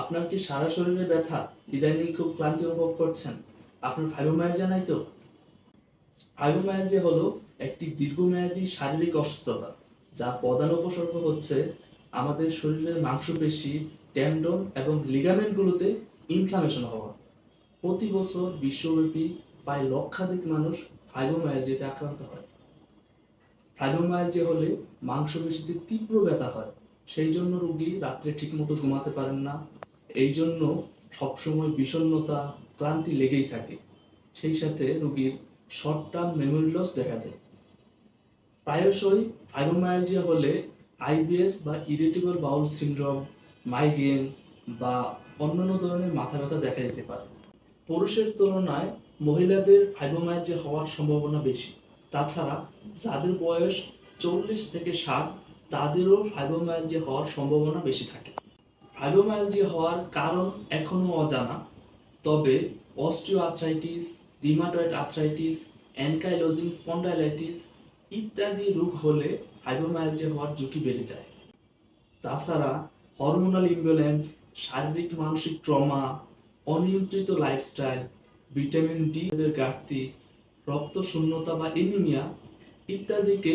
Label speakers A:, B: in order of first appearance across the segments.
A: আপনার কি সারা শরীরে ব্যথা ইদানিং খুব ক্লান্তি অনুভব করছেন? আপনার ফাইব্রোমায়ালজিয়া নাই তো? ফাইব্রোমায়ালজিয়া হলো একটি দীর্ঘমেয়াদী শারীরিক অসুস্থতা, যা প্রধান উপসর্গ হচ্ছে আমাদের শরীরের মাংসপেশি টেন্ডন এবং লিগামেন্টগুলোতে ইনফ্লামেশন হওয়া। প্রতি বছর বিশ্বব্যাপী প্রায় লক্ষাধিক মানুষ ফাইব্রোমায়ালজিয়াতে আক্রান্ত হয়। ফাইব্রোমায়ালজিয়া হলে মাংসপেশিতে তীব্র ব্যথা হয়, সেই জন্য রোগী রাত্রে ঠিকমতো ঘুমাতে পারেন না এই জন্য সবসময় বিষণ্ণতা, ক্লান্তি লেগেই থাকে। সেই সাথে রোগীর শর্ট টার্ম মেমোরি লস দেখা দেয়। প্রায়শই ফাইব্রোমায়ালজিয়া হলে আইবিএস বা ইরিটেবল বাউল সিনড্রোম মাইগ্রেন বা অন্যান্য ধরনের মাথা ব্যথা দেখা যেতে পারে। পুরুষের তুলনায় মহিলাদের ফাইব্রোমায়ালজিয়া হওয়ার সম্ভাবনা বেশি। তাছাড়া যাদের বয়স চল্লিশ থেকে ষাট, তাদেরও ফাইব্রোমায়ালজিয়া হওয়ার সম্ভাবনা বেশি থাকে। ফাইব্রোমায়ালজিয়া হওয়ার কারণ এখনও অজানা, তবে osteoarthritis rheumatoid arthritis, ankylosing spondylitis ইত্যাদি রোগ হলে ফাইব্রোমায়ালজিয়া হওয়ার ঝুঁকি বেড়ে যায়। তাছাড়া হরমোনাল ইমব্যালেন্স, শারীরিক মানসিক ট্রমা, অনিয়ন্ত্রিত লাইফস্টাইল, ভিটামিন ডি এর ঘাটতি রক্ত শূন্যতা বা এনিমিয়া ইত্যাদিকে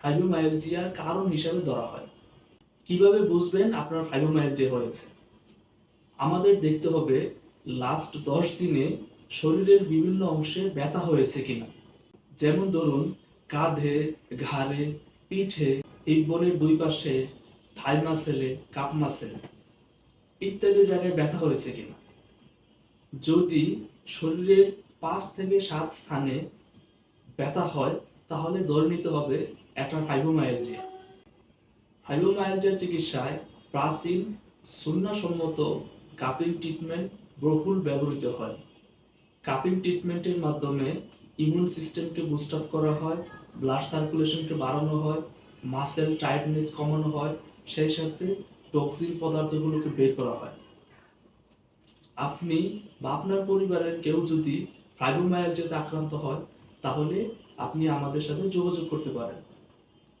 A: ফাইব্রোমায়ালজিয়ার কারণ হিসাবে ধরা হয়। কীভাবে বুঝবেন আপনার ফাইব্রোমায়ালজিয়া হয়েছে? আমাদের দেখতে হবে লাস্ট দশ দিনে শরীরের বিভিন্ন অংশে ব্যথা হয়েছে কিনা। যেমন ধরুন, কাঁধে, ঘাড়ে, পিঠে এই বোনের দুই পাশে থাই মাসেলে কাপ মাসেলে ইত্যাদি জায়গায় ব্যথা হয়েছে কিনা। যদি শরীরের পাঁচ থেকে সাত স্থানে ব্যথা হয়, তাহলে ধরে নিতে হবে একটা ফাইব্রোমায়ালজিয়া ফাইব্রোমায়ালজিয়া চিকিৎসায় প্রাচীন সুন্নাসম্মত কাপিং ট্রিটমেন্ট বহুল ব্যবহৃত হয়। কাপিং ট্রিটমেন্টের মাধ্যমে ইমিউন সিস্টেমকে বুস্ট আপ করা হয়, ব্লাড সার্কুলেশনকে বাড়ানো হয়, মাসেল টাইটনেস কমানো হয়, সেই সাথে টক্সিন পদার্থগুলোকে বের করা হয়। আপনি বা আপনার পরিবারের কেউ যদি ফাইব্রোমায়ালজিয়াতে আক্রান্ত হয়, তাহলে আপনি আমাদের সাথে যোগাযোগ করতে পারেন।